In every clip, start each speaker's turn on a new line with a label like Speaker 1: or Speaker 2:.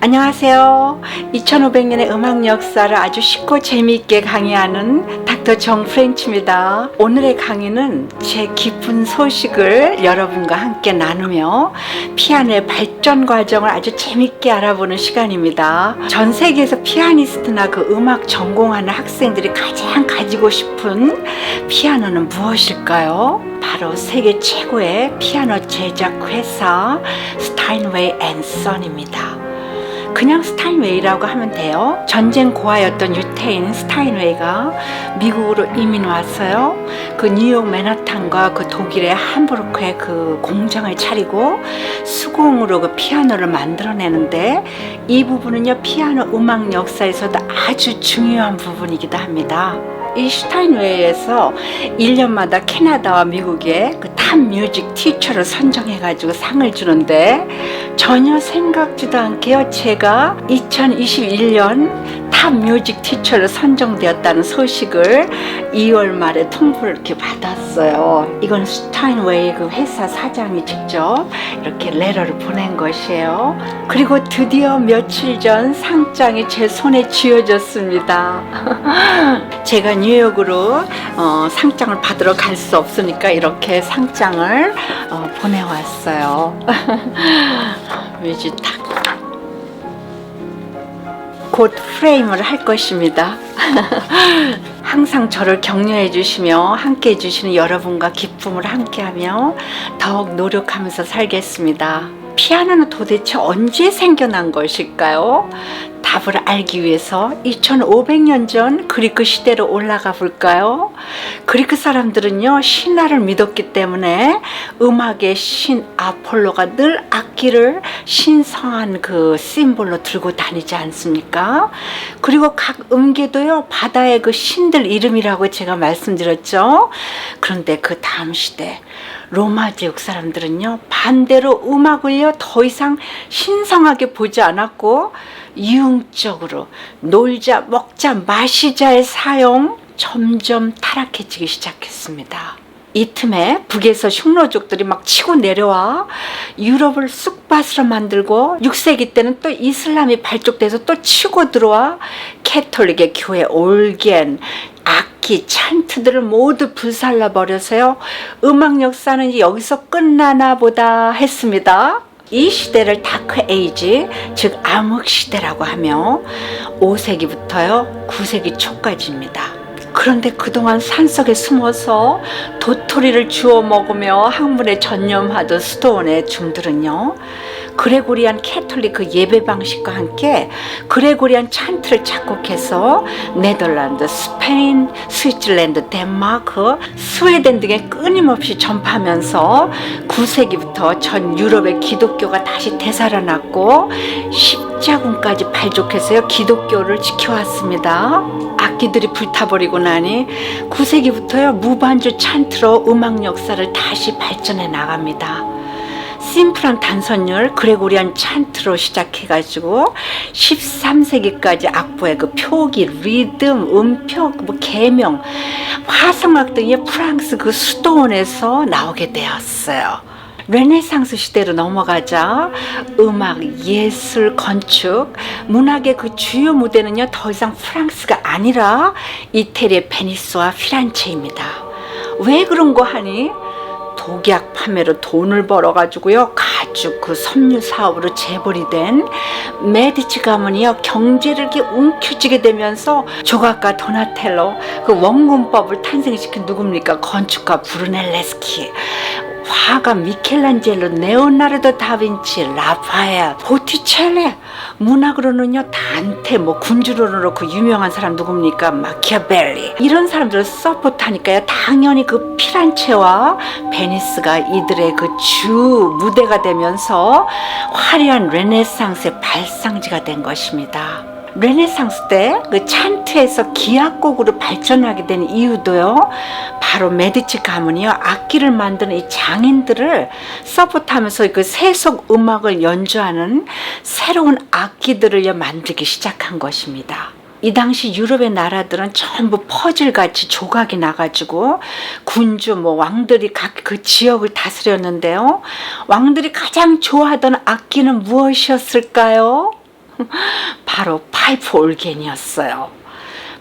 Speaker 1: 안녕하세요. 2500년의 음악 역사를 아주 쉽고 재미있게 강의하는 닥터 정 프렌치입니다. 오늘의 강의는 제 기쁜 소식을 여러분과 함께 나누며 피아노의 발전 과정을 아주 재미있게 알아보는 시간입니다. 전 세계에서 피아니스트나 그 음악 전공하는 학생들이 가장 가지고 싶은 피아노는 무엇일까요? 바로 세계 최고의 피아노 제작 회사 스타인웨이 앤 선입니다. 그냥 스타인웨이라고 하면 돼요. 전쟁 고아였던 유태인 스타인웨이가 미국으로 이민 왔어요. 그 뉴욕 맨하탄과 그 독일의 함부르크에 그 공장을 차리고 수공으로 그 피아노를 만들어내는데 이 부분은요 피아노 음악 역사에서도 아주 중요한 부분이기도 합니다. 이 슈타인웨이에서 1년마다 캐나다와 미국의 그탑 뮤직 티처를 선정해 가지고 상을 주는데 전혀 생각지도 않게요. 제가 2021년 탑 뮤직 티처를 선정되었다는 소식을 2월 말에 통보를 이렇게 받았어요. 이건 스타인웨이 그 회사 사장이 직접 이렇게 레터를 보낸 것이에요. 그리고 드디어 며칠 전 상장이 제 손에 쥐어졌습니다. 제가 뉴 욕으로 어, 상장을 받으러 갈 수 없으니까 이렇게 상장을 어, 보내왔어요. 뮤지탁. 곧 프레임을 할 것입니다. 항상 저를 격려해 주시며 함께 해 주시는 여러분과 기쁨을 함께하며 더욱 노력하면서 살겠습니다. 피아노는 도대체 언제 생겨난 것일까요? 답을 알기 위해서 2500년 전 그리크 시대로 올라가 볼까요? 그리크 사람들은요, 신화를 믿었기 때문에 음악의 신 아폴로가 늘 악기를 신성한 그 심볼로 들고 다니지 않습니까? 그리고 각 음계도요, 바다의 그 신들 이름이라고 제가 말씀드렸죠. 그런데 그 다음 시대, 로마 지역 사람들은요, 반대로 음악을요, 더 이상 신성하게 보지 않았고, 이용적으로 놀자, 먹자, 마시자의 사용 점점 타락해지기 시작했습니다. 이 틈에 북에서 흉노족들이 막 치고 내려와 유럽을 쑥밭으로 만들고 6세기 때는 또 이슬람이 발족돼서 또 치고 들어와 캐톨릭의 교회 올겐 악기 찬트들을 모두 불살라 버려서요 음악 역사는 여기서 끝나나 보다 했습니다. 이 시대를 다크 에이지, 즉 암흑 시대라고 하며 5세기부터요 9세기 초까지입니다. 그런데 그동안 산속에 숨어서 도토리를 주워 먹으며 학문에 전념하던 수도원의 중들은요 그레고리안 캐톨릭 그 예배 방식과 함께 그레고리안 찬트를 작곡해서 네덜란드, 스페인, 스위tzer랜드, 덴마크, 스웨덴 등에 끊임없이 전파하면서 9세기부터 전 유럽의 기독교가 다시 되살아났고 십자군까지 발족해서요 기독교를 지켜왔습니다. 악기들이 불타버리고 나니 9세기부터요 무반주 찬트로 음악 역사를 다시 발전해 나갑니다. 심플한 단선율 그레고리안 찬트로 시작해가지고 13세기까지 악보의 그 표기, 리듬, 음표, 뭐 개명, 화성악 등이 프랑스 그 수도원에서 나오게 되었어요. 르네상스 시대로 넘어가자 음악, 예술, 건축, 문학의 그 주요 무대는요 더 이상 프랑스가 아니라 이태리의 베니스와 피란체입니다. 왜 그런 거 하니? 독약 판매로 돈을 벌어가지고요 가죽 그 섬유 사업으로 재벌이 된 메디치 가문이요 경제를 이렇게 움켜쥐게 되면서 조각가 도나텔로 그 원근법을 탄생시킨 누굽니까 건축가 브루넬레스키 화가 미켈란젤로, 네오나르도 다빈치, 라파엘, 보티첼리, 문학으로는요 단테, 뭐 군주로는 그 유명한 사람 누굽니까? 마키아벨리 이런 사람들을 서포트하니까요. 당연히 그 피란체와 베니스가 이들의 그 주 무대가 되면서 화려한 르네상스의 발상지가 된 것입니다. 르네상스 때 그 찬트에서 기악곡으로 발전하게 된 이유도요. 바로 메디치 가문이요. 악기를 만드는 이 장인들을 서포트하면서 그 세속 음악을 연주하는 새로운 악기들을 만들기 시작한 것입니다. 이 당시 유럽의 나라들은 전부 퍼즐같이 조각이 나가지고 군주 뭐 왕들이 각 그 지역을 다스렸는데요. 왕들이 가장 좋아하던 악기는 무엇이었을까요? 바로 파이프 올겐이었어요.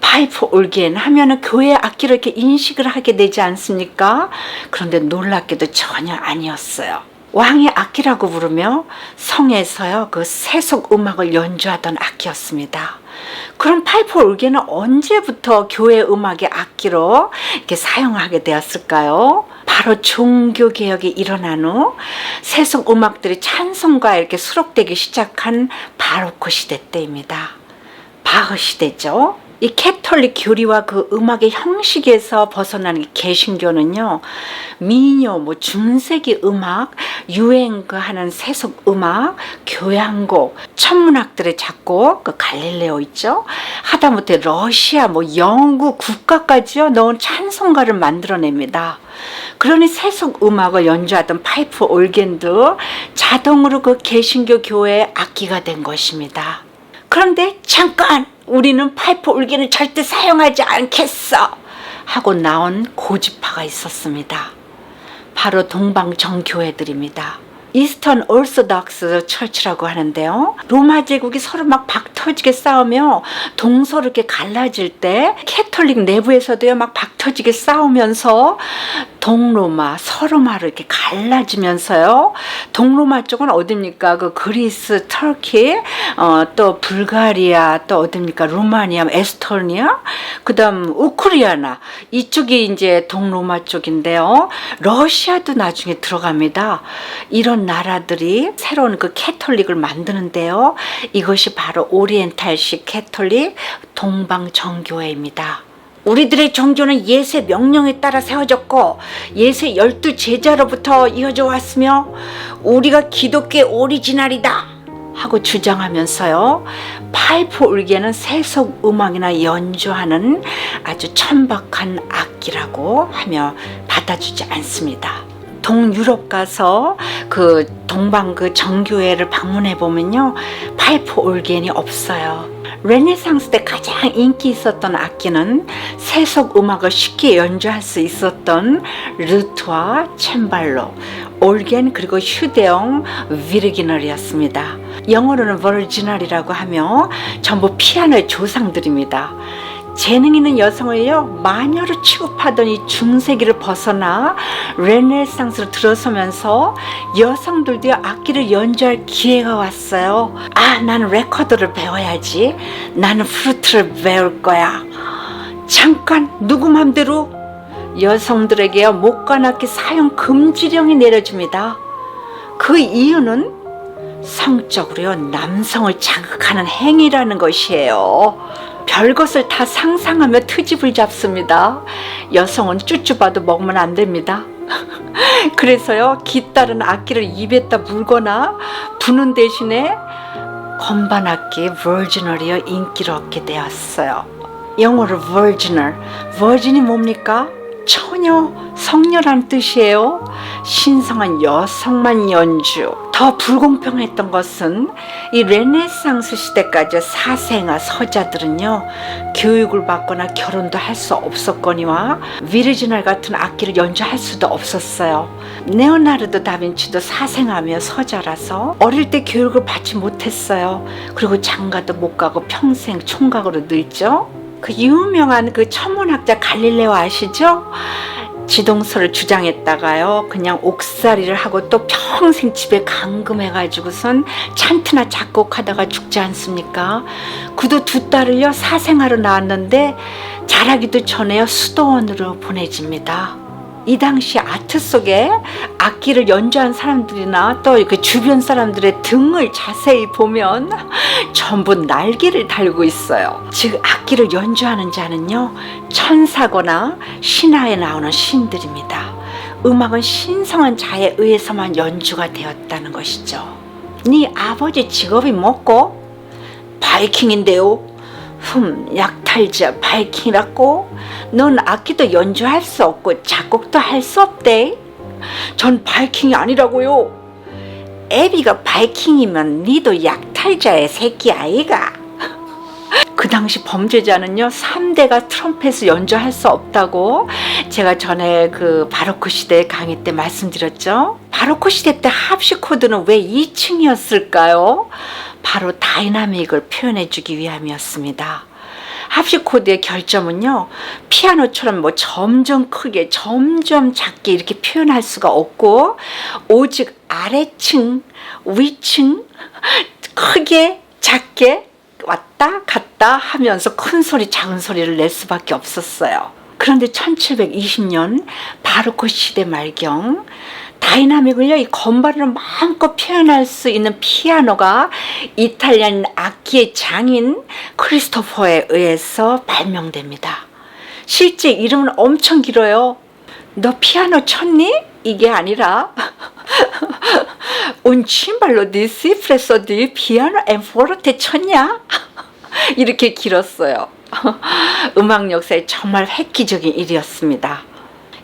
Speaker 1: 파이프 올겐 하면은 교회 악기를 이렇게 인식을 하게 되지 않습니까? 그런데 놀랍게도 전혀 아니었어요. 왕의 악기라고 부르며 성에서요 그 세속 음악을 연주하던 악기였습니다. 그럼 파이프 올겐은 언제부터 교회 음악의 악기로 이렇게 사용하게 되었을까요? 바로 종교 개혁이 일어난 후 세속 음악들이 찬송가에 이렇게 수록되기 시작한 바로크 시대 때입니다. 바흐 시대죠. 이 캐톨릭 교리와 그 음악의 형식에서 벗어나는 이 개신교는요, 미녀, 뭐 중세기 음악, 유행 그 하는 세속 음악, 교향곡, 천문학들의 작곡, 그 갈릴레오 있죠? 하다못해 러시아, 뭐 영국 국가까지요, 넣은 찬송가를 만들어냅니다. 그러니 세속 음악을 연주하던 파이프 올겐도 자동으로 그 개신교 교회의 악기가 된 것입니다. 그런데 잠깐 우리는 파이프 울기는 절대 사용하지 않겠어 하고 나온 고집파가 있었습니다. 바로 동방 정교회들입니다. 이스턴 올소닥스 철치라고 하는데요. 로마 제국이 서로 막 박터지게 싸우며 동서로 이렇게 갈라질 때 캐톨릭 내부에서도요 막 박터지게 싸우면서 동로마, 서로마로 이렇게 갈라지면서요. 동로마 쪽은 어딥니까? 그 그리스, 터키, 어, 또 불가리아, 또 어딥니까? 루마니아, 에스토니아, 그 다음 우크라이나 이쪽이 이제 동로마 쪽인데요. 러시아도 나중에 들어갑니다. 이런 나라들이 새로운 그 캐톨릭을 만드는데요. 이것이 바로 오리엔탈식 캐톨릭 동방 정교회입니다. 우리들의 종교는 예수의 명령에 따라 세워졌고 예수의 열두 제자로부터 이어져 왔으며 우리가 기독교의 오리지널이다 하고 주장하면서요 파이프 울기에는 세속 음악이나 연주하는 아주 천박한 악기라고 하며 받아주지 않습니다. 동유럽 가서 그 동방 그 정교회를 방문해 보면요 파이프 올겐이 없어요. 레네상스 때 가장 인기 있었던 악기는 세속 음악을 쉽게 연주할 수 있었던 루트와 챈발로, 올겐 그리고 휴대용 비르기널이었습니다. 영어로는 버지널이라고 하며 전부 피아노의 조상들입니다. 재능 있는 여성을요 마녀로 취급하던 이 중세기를 벗어나 레네상스로 들어서면서 여성들도 악기를 연주할 기회가 왔어요. 아 나는 레코드를 배워야지. 나는 플루트를 배울 거야. 잠깐 누구 맘대로 여성들에게 목관 악기 사용 금지령이 내려집니다. 그 이유는 성적으로요 남성을 자극하는 행위라는 것이에요. 별것을 다 상상하며 트집을 잡습니다. 여성은 쭈쭈봐도 먹으면 안 됩니다. 그래서요, 깃다른 악기를 입에다 물거나 부는 대신에 건반 악기 버지널이요 인기를 얻게 되었어요. 영어로 virginal. virgin이 뭡니까? 처녀, 성녀란 뜻이에요. 신성한 여성만 연주. 더 불공평했던 것은 이 레네상스 시대까지 사생아 서자들은요 교육을 받거나 결혼도 할 수 없었거니와 비르지널 같은 악기를 연주할 수도 없었어요. 네오나르도 다빈치도 사생아며 서자라서 어릴 때 교육을 받지 못했어요. 그리고 장가도 못 가고 평생 총각으로 늙죠. 그 유명한 그 천문학자 갈릴레오 아시죠? 지동설을 주장했다가요 그냥 옥살이를 하고 또 평생 집에 감금해가지고선 찬트나 작곡하다가 죽지 않습니까? 그도 두 딸을요 사생아로 낳았는데 자라기도 전에요 수도원으로 보내집니다. 이 당시 아트 속에 악기를 연주한 사람들이나 또 그 주변 사람들의 등을 자세히 보면 전부 날개를 달고 있어요. 즉 악기를 연주하는 자는요 천사거나 신화에 나오는 신들입니다. 음악은 신성한 자에 의해서만 연주가 되었다는 것이죠. 네 아버지 직업이 뭐고? 바이킹인데요. 흠, 약탈자 바이킹이라고? 넌 악기도 연주할 수 없고 작곡도 할 수 없대. 전 바이킹이 아니라고요. 애비가 바이킹이면 니도 약탈자의 새끼 아이가. 그 당시 범죄자는요, 3대가 트럼펫을 연주할 수 없다고 제가 전에 그 바로크 시대 강의 때 말씀드렸죠. 바로크 시대 때 합시 코드는 왜 2층이었을까요? 바로 다이나믹을 표현해주기 위함이었습니다. 합시코드의 결점은요, 피아노처럼 뭐 점점 크게, 점점 작게 이렇게 표현할 수가 없고, 오직 아래층, 위층, 크게, 작게 왔다 갔다 하면서 큰 소리, 작은 소리를 낼 수밖에 없었어요. 그런데 1720년 바로크 시대 말경 다이나믹을요 이 건반으로 마음껏 표현할 수 있는 피아노가 이탈리안 악기의 장인 크리스토퍼에 의해서 발명됩니다. 실제 이름은 엄청 길어요. 너 피아노 쳤니? 이게 아니라 di si presso di piano e forte 쳤냐? 이렇게 길었어요. 음악 역사에 정말 획기적인 일이었습니다.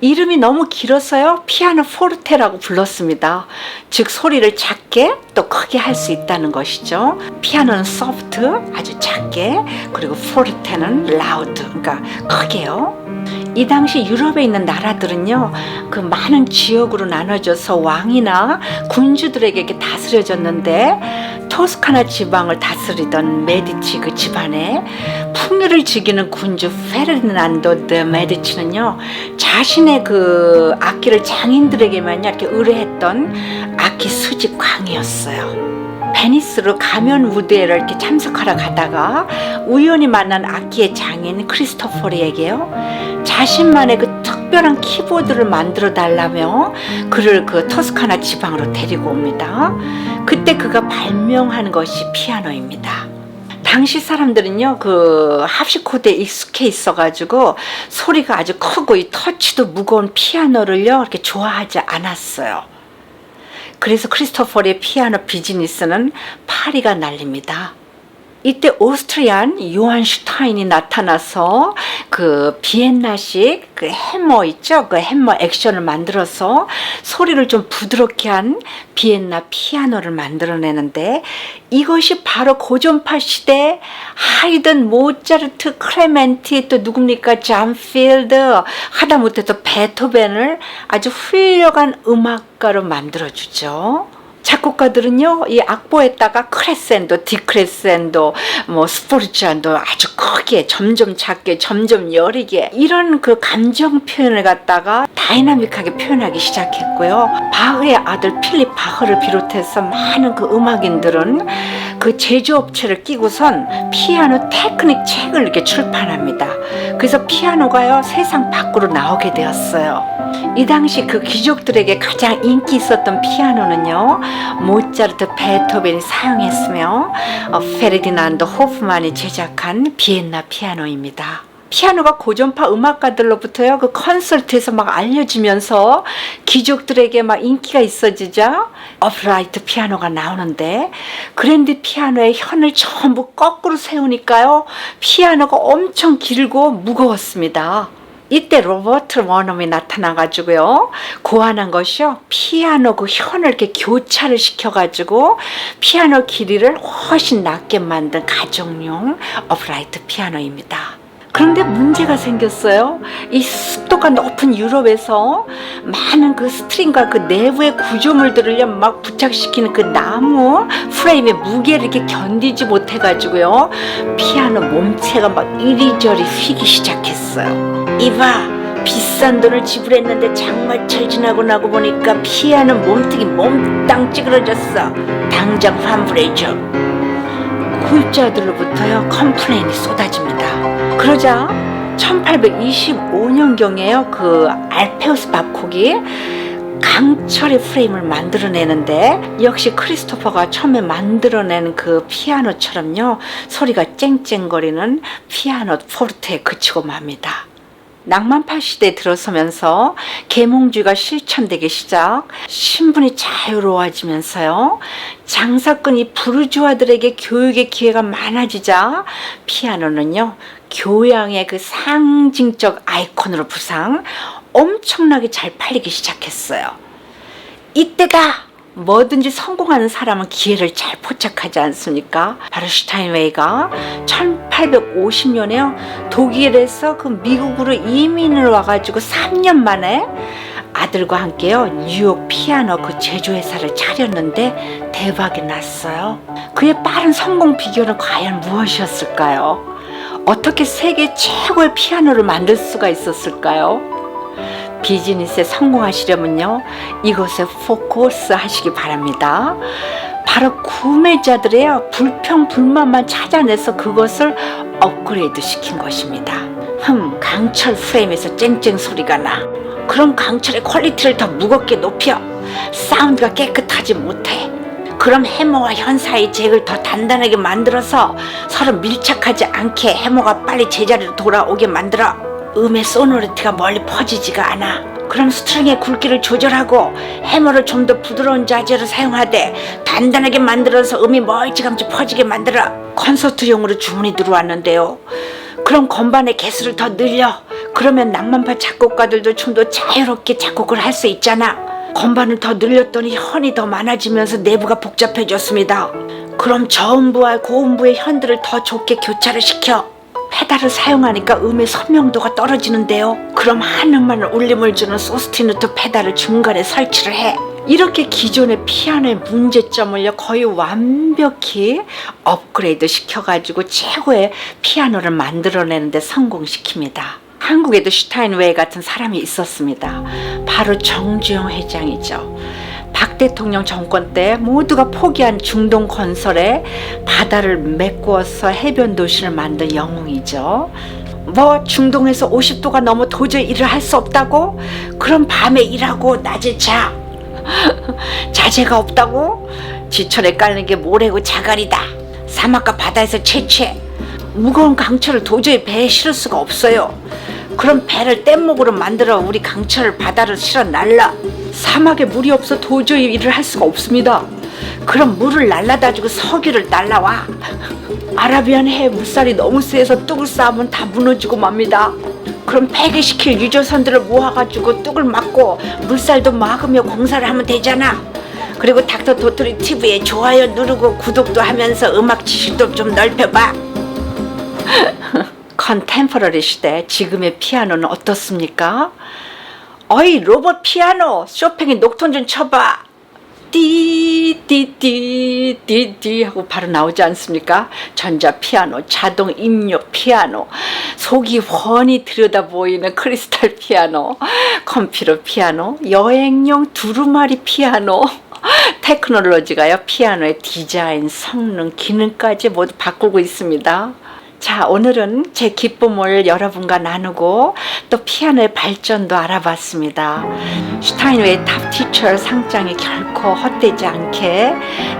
Speaker 1: 이름이 너무 길어서요 피아노 포르테라고 불렀습니다. 즉 소리를 작게 또 크게 할 수 있다는 것이죠. 피아노는 소프트 아주 작게 그리고 포르테는 라우드 그러니까 크게요. 이 당시 유럽에 있는 나라들은요 그 많은 지역으로 나눠져서 왕이나 군주들에게 이렇게 다스려졌는데 토스카나 지방을 다스리던 메디치 그 집안에 풍요를 즐기는 군주 페르디난도 드 메디치는요 자신의 그 악기를 장인들에게만 이렇게 의뢰했던 악기 수집 광이었어요. 베니스로 가면 무대를 이렇게 참석하러 가다가 우연히 만난 악기의 장인 크리스토퍼리에게요 자신만의 그 특별한 키보드를 만들어 달라며 그를 그 토스카나 지방으로 데리고 옵니다. 그때 그가 발명한 것이 피아노입니다. 당시 사람들은요 그 합시코드에 익숙해 있어가지고 소리가 아주 크고 이 터치도 무거운 피아노를요 이렇게 좋아하지 않았어요. 그래서 크리스토퍼의 피아노 비즈니스는 파리가 날립니다. 이때 오스트리안 요한 슈타인이 나타나서 그 비엔나식 그 해머 있죠? 그 해머 액션을 만들어서 소리를 좀 부드럽게 한 비엔나 피아노를 만들어내는데 이것이 바로 고전파 시대 하이든, 모차르트, 크레멘티 또 누굽니까? 잠필드 하다못해 또 베토벤을 아주 훌륭한 음악가로 만들어주죠. 작곡가들은요 이 악보에다가 크레센도, 디크레센도, 뭐 스포르치안도 아주 크게 점점 작게 점점 여리게 이런 그 감정 표현을 갖다가 다이나믹하게 표현하기 시작했고요. 바흐의 아들 필립 바흐를 비롯해서 많은 그 음악인들은 그 제조업체를 끼고선 피아노 테크닉 책을 이렇게 출판합니다. 그래서 피아노가요 세상 밖으로 나오게 되었어요. 이 당시 그 귀족들에게 가장 인기 있었던 피아노는요 모차르트, 베토벤이 사용했으며 어, 페르디난도 호프만이 제작한 비엔나 피아노입니다. 피아노가 고전파 음악가들로부터요 그 컨설트에서 막 알려지면서 귀족들에게 막 인기가 있어지자 어프라이트 피아노가 나오는데 그랜드 피아노의 현을 전부 거꾸로 세우니까요 피아노가 엄청 길고 무거웠습니다. 이때 로버트 원엄이 나타나가지고요 고안한 것이요 피아노 그 현을 이렇게 교차를 시켜가지고 피아노 길이를 훨씬 낮게 만든 가정용 어프라이트 피아노입니다. 그런데 문제가 생겼어요. 이 습도가 높은 유럽에서 많은 그 스트링과 그 내부의 구조물들을 막 부착시키는 그 나무 프레임의 무게를 이렇게 견디지 못해가지고요. 피아노 몸체가 막 이리저리 휘기 시작했어요. 이봐, 비싼 돈을 지불했는데 장마철 지나고 나고 보니까 피아노 몸통이 몽땅 찌그러졌어. 당장 환불해줘. 구입자들로부터요 컴플레인이 쏟아집니다. 그러자 1825년경에요 그 알페우스 바콕이 강철의 프레임을 만들어내는데 역시 크리스토퍼가 처음에 만들어낸 그 피아노처럼요 소리가 쨍쨍거리는 피아노 포르테에 그치고 맙니다. 낭만파 시대에 들어서면서 계몽주의가 실천되기 시작, 신분이 자유로워지면서요, 장사꾼이 부르주아들에게 교육의 기회가 많아지자 피아노는요, 교양의 그 상징적 아이콘으로 부상 엄청나게 잘 팔리기 시작했어요. 이때다! 뭐든지 성공하는 사람은 기회를 잘 포착하지 않습니까? 바로 슈타인웨이가 1850년에요. 독일에서 그 미국으로 이민을 와가지고 3년 만에 아들과 함께요 뉴욕 피아노 그 제조회사를 차렸는데 대박이 났어요. 그의 빠른 성공 비결은 과연 무엇이었을까요? 어떻게 세계 최고의 피아노를 만들 수가 있었을까요? 비즈니스에 성공하시려면요 이것에 포커스 하시기 바랍니다. 바로 구매자들의 불평 불만만 찾아내서 그것을 업그레이드 시킨 것입니다. 흠 강철 프레임에서 쨍쨍 소리가 나. 그럼 강철의 퀄리티를 더 무겁게 높여 사운드가 깨끗하지 못해. 그럼 해머와 현 사이 잭을 더 단단하게 만들어서 서로 밀착하지 않게 해머가 빨리 제자리로 돌아오게 만들어 음의 소노리티가 멀리 퍼지지가 않아. 그럼 스트링의 굵기를 조절하고 해머를 좀 더 부드러운 자재로 사용하되 단단하게 만들어서 음이 멀찌감치 퍼지게 만들어 콘서트용으로 주문이 들어왔는데요. 그럼 건반의 개수를 더 늘려. 그러면 낭만파 작곡가들도 좀 더 자유롭게 작곡을 할 수 있잖아. 건반을 더 늘렸더니 현이 더 많아지면서 내부가 복잡해졌습니다. 그럼 저음부와 고음부의 현들을 더 좋게 교차를 시켜. 페달을 사용하니까 음의 선명도가 떨어지는데요. 그럼 한음만 울림을 주는 소스티누트 페달을 중간에 설치를 해. 이렇게 기존의 피아노의 문제점을요 거의 완벽히 업그레이드 시켜가지고 최고의 피아노를 만들어내는데 성공시킵니다. 한국에도 슈타인웨이 같은 사람이 있었습니다. 바로 정주영 회장이죠. 박 대통령 정권 때 모두가 포기한 중동 건설에 바다를 메꾸어서 해변 도시를 만든 영웅이죠. 뭐 중동에서 50도가 넘어 도저히 일을 할 수 없다고? 그럼 밤에 일하고 낮에 자. 자재가 없다고? 지천에 깔는 게 모래고 자갈이다. 사막과 바다에서 채취해. 무거운 강철을 도저히 배에 실을 수가 없어요. 그럼 배를 뗏목으로 만들어 우리 강철을 바다로 실어 날라. 사막에 물이 없어 도저히 일을 할 수가 없습니다. 그럼 물을 날라다 주고 석유를 날라와. 아라비안 해에 물살이 너무 세서 뚝을 쌓으면 다 무너지고 맙니다. 그럼 폐기시킬 유조선들을 모아가지고 뚝을 막고 물살도 막으며 공사를 하면 되잖아. 그리고 닥터 도토리 TV에 좋아요 누르고 구독도 하면서 음악 지식도 좀 넓혀봐. 컨템퍼러리 시대 지금의 피아노는 어떻습니까? 어이 로봇 피아노 쇼팽의 녹톤 좀 쳐봐. 띠띠띠띠띠 하고 바로 나오지 않습니까? 전자 피아노, 자동 입력 피아노, 속이 훤히 들여다 보이는 크리스탈 피아노, 컴퓨터 피아노, 여행용 두루마리 피아노, 테크놀로지가요 피아노의 디자인, 성능, 기능까지 모두 바꾸고 있습니다. 자, 오늘은 제 기쁨을 여러분과 나누고 또 피아노의 발전도 알아봤습니다. 슈타인웨이 탑 티처 상장이 결코 헛되지 않게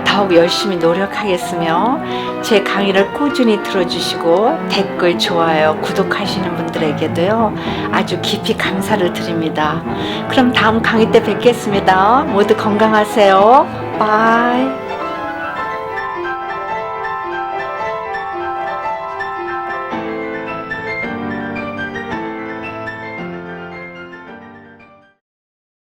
Speaker 1: 더욱 열심히 노력하겠으며 제 강의를 꾸준히 들어주시고 댓글, 좋아요, 구독하시는 분들에게도요 아주 깊이 감사를 드립니다. 그럼 다음 강의 때 뵙겠습니다. 모두 건강하세요. 바이.